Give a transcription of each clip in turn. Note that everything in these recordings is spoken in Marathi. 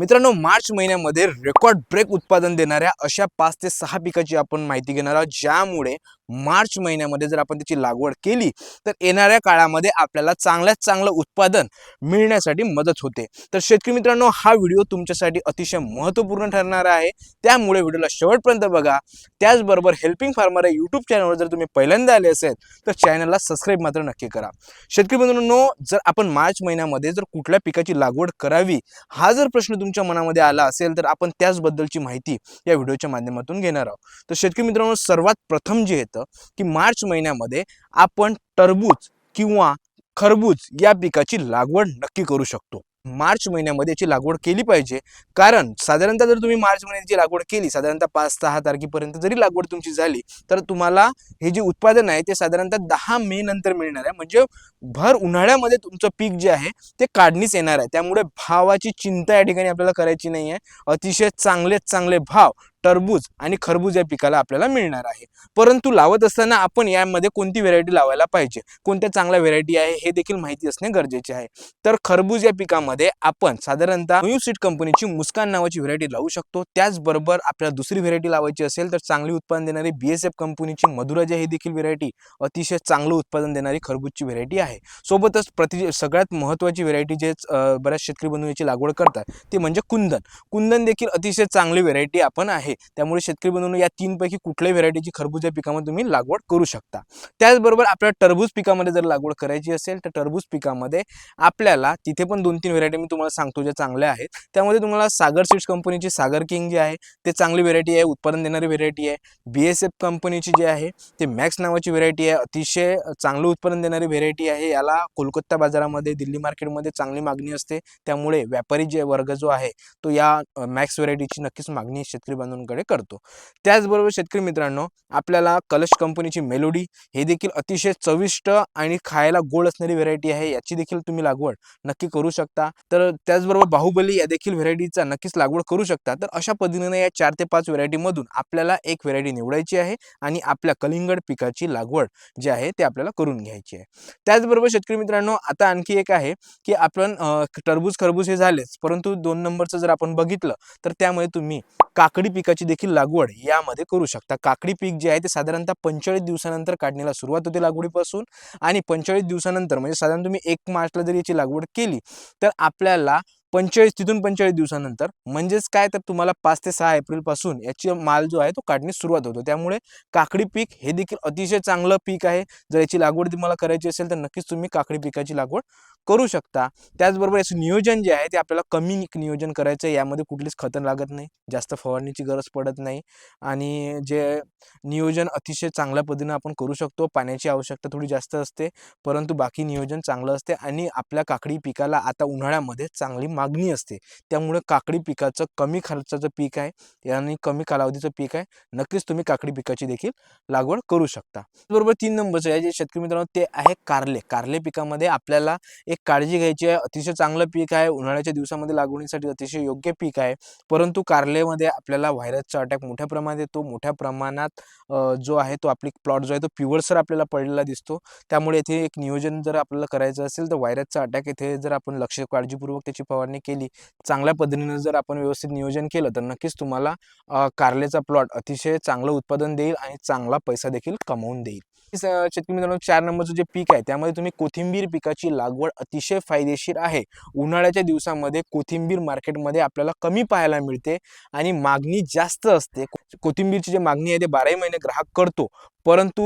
मित्रांनो मार्च महिन्यामध्ये रेकॉर्ड ब्रेक उत्पादन देणाऱ्या अशा पाच ते सहा पिकाची आपण माहिती घेणार आहोत ज्यामुळे मार्च महिन्यामध्ये जर आपण त्याची लागवड केली तर येणाऱ्या काळामध्ये आपल्याला चांगल्यात चांगलं उत्पादन मिळण्यासाठी मदत होते. तर शेतकरी मित्रांनो हा व्हिडिओ तुमच्यासाठी अतिशय महत्त्वपूर्ण ठरणार आहे. त्यामुळे व्हिडिओला शेवटपर्यंत बघा. त्याचबरोबर हेल्पिंग फार्मर या यूट्यूब चॅनलवर जर तुम्ही पहिल्यांदा आले असेल तर चॅनलला सबस्क्राईब मात्र नक्की करा. शेतकरी मित्रांनो जर आपण मार्च महिन्यामध्ये जर कुठल्या पिकाची लागवड करावी हा जर प्रश्न तुमच्या मनामध्ये आला असेल तर आपण त्याचबद्दलची माहिती या व्हिडिओच्या माध्यमातून घेणार आहोत. तर शेतकरी मित्रांनो सर्वात प्रथम जे येतं की मार्च महिन्यामध्ये आपण टरबूज किंवा खरबूज या पिकाची लागवड नक्की करू शकतो. मार्च महिन्यामध्ये याची लागवड केली पाहिजे. कारण साधारणतः जर तुम्ही मार्च महिन्याची लागवड केली साधारणतः पाच सहा तारखेपर्यंत जरी लागवड तुमची झाली तर तुम्हाला हे जे उत्पादन आहे ते साधारणतः दहा मे नंतर मिळणार आहे. म्हणजे भर उन्हाळ्यामध्ये तुमचं पीक जे आहे ते काढणीच येणार आहे. त्यामुळे भावाची चिंता या ठिकाणी आपल्याला करायची नाही आहे अतिशय चांगले चांगले भाव टरबूज आणि खरबूज या पिकाला आपल्याला मिळणार आहे. परंतु लावत असताना आपण यामध्ये कोणती व्हेरायटी लावायला पाहिजे? कोणत्या चांगल्या व्हेरायटी आहे? हे देखील माहिती असणे गरजेचे आहे. तर खरबूज या पिकामध्ये आपण साधारणतः न्यू सीड कंपनीची मुस्कान नावाची व्हेरायटी लावू शकतो. त्याचबरोबर आपल्याला दुसरी व्हेरायटी लावायची असेल तर चांगली उत्पादन देणारी बी एस एफ कंपनीची मधुराजा ही देखील व्हेरायटी अतिशय चांगलं उत्पादन देणारी खरबूजची व्हेरायटी आहे. सोबतच प्रति सगळ्यात महत्त्वाची व्हेरायटी जे बऱ्याच शेतकरी बंधू याची लागवड करतात ते म्हणजे कुंदन. कुंदन देखील अतिशय चांगली व्हेरायटी आपण आहे. त्यामुळे शेतकरी बंधूंनो या तीनपैकी कुठल्याही व्हेरायटीची खरबूज या पिकामध्ये तुम्ही लागवड करू शकता. त्याचबरोबर आपल्याला टरबूज पिकामध्ये जर लागवड करायची असेल तर टरबूज पिकामध्ये आपल्याला तिथे पण दोन तीन व्हेरायटी मी तुम्हाला सांगतो ज्या चांगल्या आहेत. त्यामध्ये तुम्हाला सागर सीड्स कंपनीची सागर किंग जी आहे ते चांगली व्हेरायटी आहे उत्पादन देणारी व्हेरायटी आहे. बी एस एफ कंपनीची जी आहे ते मॅक्स नावाची व्हेरायटी आहे अतिशय चांगलं उत्पादन देणारी व्हेरायटी आहे. याला कोलकाता बाजारामध्ये दिल्ली मार्केटमध्ये चांगली मागणी असते. त्यामुळे व्यापारी जे वर्ग जो आहे तो या मॅक्स व्हेरायटीची नक्कीच मागणी शेतकरी बांधवांकडे करतो. त्याचबरोबर शेतकरी मित्रांनो आपल्याला कलश कंपनीची मेलोडी हे देखील अतिशय चविष्ट आणि खायला गोड असणारी व्हेरायटी आहे याची देखील तुम्ही लागवड नक्की करू शकता. तर त्याचबरोबर बाहुबली या देखील व्हेरायटीचा नक्कीच लागवड करू शकता. तर अशा पद्धतीने या चार ते पाच व्हेरायटीमधून आपल्याला एक व्हेरायटी निवडायची आहे आणि आपल्या कलिंगड पिकाची लागवड जी आहे ते आपल्याला करून घ्यायची आहे. त्याचबरोबर शेतकरी मित्रांनो आता आणखी एक आहे की आपण टरबूज खरबूज हे झालेच परंतु दोन नंबरचं जर आपण बघितलं तर त्यामध्ये तुम्ही काकडी पिकाची देखील लागवड यामध्ये करू शकता. काकडी पीक जे आहे ते साधारणतः पंचेचाळीस दिवसानंतर काढणीला सुरुवात होते लागवडीपासून आणि पंचेचाळीस दिवसानंतर म्हणजे साधारण तुम्ही एक मार्चला जर याची लागवड केली तर आपल्याला पंचेचाळीस तिथून पंचेचाळीस दिवसानंतर म्हणजेच काय तर तुम्हाला पाच ते सहा एप्रिलपासून याची माल जो आहे तो काढण्यास सुरुवात होतो. त्यामुळे काकडी पीक हे देखील अतिशय चांगलं पीक आहे. जर याची लागवड तुम्हाला करायची असेल तर नक्कीच तुम्ही काकडी पिकाची लागवड करू शकता. त्याचबरोबर याचं नियोजन जे आहे ते आपल्याला कमी नि- नियोजन करायचं आहे. यामध्ये कुठलीच खतं लागत नाही. जास्त फवारणीची गरज पडत नाही. आणि जे नियोजन अतिशय चांगल्या पद्धतीनं आपण करू शकतो. पाण्याची आवश्यकता थोडी जास्त असते. परंतु बाकी नियोजन चांगलं असते. आणि आपल्या काकडी पिकाला आता उन्हाळ्यामध्ये चांगली मागणी असते. त्यामुळे काकडी पिकाचं कमी खर्चाचं पीक आहे. आणि कमी कालावधीचं पीक आहे. नक्कीच तुम्ही काकडी पिकाची देखील लागवड करू शकता. बरोबर तीन नंबरचं आहे. जे शेतकरी मित्रांनो ते आहे कारले. कारले पिकामध्ये आपल्याला एक काळजी घ्यायची आहे. अतिशय चांगलं पीक आहे. उन्हाळ्याच्या दिवसामध्ये लागवडीसाठी अतिशय योग्य पीक आहे. परंतु कारलेमध्ये आपल्याला व्हायरसचा अटॅक मोठ्या प्रमाणात येतो. मोठ्या प्रमाणात जो आहे तो आपली प्लॉट जो आहे तो पिवळसर आपल्याला पडलेला दिसतो. त्यामुळे येथे एक नियोजन जर आपल्याला करायचं असेल तर व्हायरसचा अटॅक येथे जर आपण लक्ष काळजीपूर्वक त्याची फवारणी केली चांगल्या पद्धतीनं जर आपण व्यवस्थित नियोजन केलं तर नक्कीच तुम्हाला कारलेचा प्लॉट अतिशय चांगलं उत्पादन देईल आणि चांगला पैसा देखील कमवून देईल. शेतकरी मित्रांनो चार नंबरचं जे पीक आहे त्यामध्ये तुम्ही कोथिंबीर पिकाची लागवड अतिशय फायदेशीर आहे. उन्हाळ्याच्या दिवसामध्ये कोथिंबीर मार्केटमध्ये आपल्याला कमी पाहायला मिळते आणि मागणी जास्त असते. कोथिंबीरची जी मागणी आहे ते बाराही महिने ग्राहक करतो. परंतु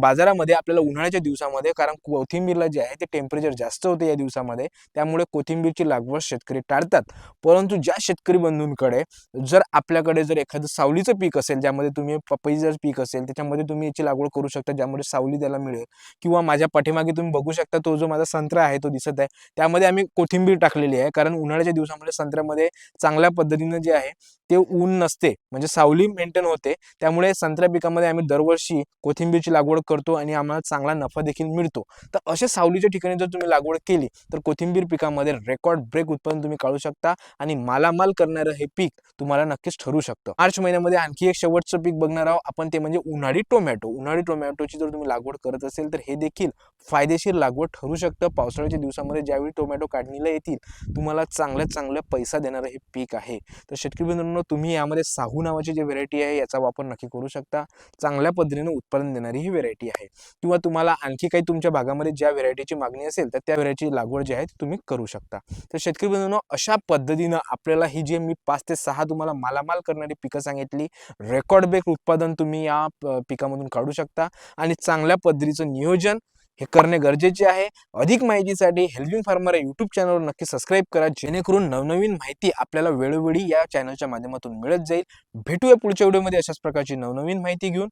बाजारामध्ये आपल्याला उन्हाळ्याच्या दिवसामध्ये कारण कोथिंबीरला जे आहे ते टेम्परेचर जास्त होते या दिवसामध्ये त्यामुळे कोथिंबीरची लागवड शेतकरी टाळतात. परंतु ज्या शेतकरी बंधूंकडे जर आपल्याकडे जर एखादं सावलीचं पीक असेल ज्यामध्ये तुम्ही पपईचं पीक असेल त्याच्यामध्ये तुम्ही याची लागवड करू शकता ज्यामध्ये सावली त्याला मिळेल. किंवा माझ्या पाठीमागे तुम्ही बघू शकता तो जो माझा संत्रा आहे तो दिसत आहे. त्यामध्ये आम्ही कोथिंबीर टाकलेली आहे कारण उन्हाळ्याच्या दिवसामध्ये संत्र्यामध्ये चांगल्या पद्धतीनं जे आहे ते ऊन नसते. म्हणजे सावली मेंटेन होते. त्यामुळे संत्रा पिकामध्ये आम्ही दरवर्षी कोथिंबीरची लागवड करतो आणि आम्हाला चांगला नफा देखील मिळतो. तर अशा सावलीच्या ठिकाणी जर तुम्ही लागवड केली तर कोथिंबीर पिकामध्ये रेकॉर्ड ब्रेक उत्पन्न तुम्ही काढू शकता आणि मालामाल करणारं हे पीक तुम्हाला नक्कीच ठरू शकतं. मार्च महिन्यामध्ये आणखी एक शेवटचं पीक बघणार आहोत आपण ते म्हणजे उन्हाळी टोमॅटो. उन्हाळी टोमॅटोची जर तुम्ही लागवड करत असेल तर हे देखील फायदेशीर लागवड ठरू शकतं. पावसाळ्याच्या दिवसामध्ये ज्यावेळी टोमॅटो काढणीला येतील तुम्हाला चांगल्यात चांगल्या पैसा देणारं हे पीक आहे. तर शेतकरी मित्रांनो तुम्ही यामध्ये साहू नावाची जी व्हेरायटी आहे याचा वापर नक्की करू शकता. चांगल्या पद्धतीने उत्पादन देणारी ही व्हेरायटी आहे. किंवा तुम्हाला आणखी काही तुमच्या भागामध्ये ज्या व्हेरायटीची मागणी असेल तर त्या व्हेरायटीची लागवड जी आहे ती तुम्ही करू शकता. तर शेतकरी बंधूंनो अशा पद्धतीनं आपल्याला ही जी मी पाच ते सहा तुम्हाला मालामाल करणारी पिकं सांगितली रेकॉर्ड ब्रेक उत्पादन तुम्ही या पिकामधून काढू शकता. आणि चांगल्या पद्धतीचं नियोजन हे करणे गरजेचे आहे. अधिक माहितीसाठी हेल्पिंग फार्मर या यूट्यूब चॅनलवर नक्की सबस्क्राईब करा. जेणेकरून नवनवीन माहिती आपल्याला वेळोवेळी या चॅनलच्या माध्यमातून मिळत जाईल. भेटूया पुढच्या व्हिडिओमध्ये अशाच प्रकारची नवनवीन माहिती घेऊन.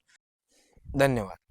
धन्यवाद.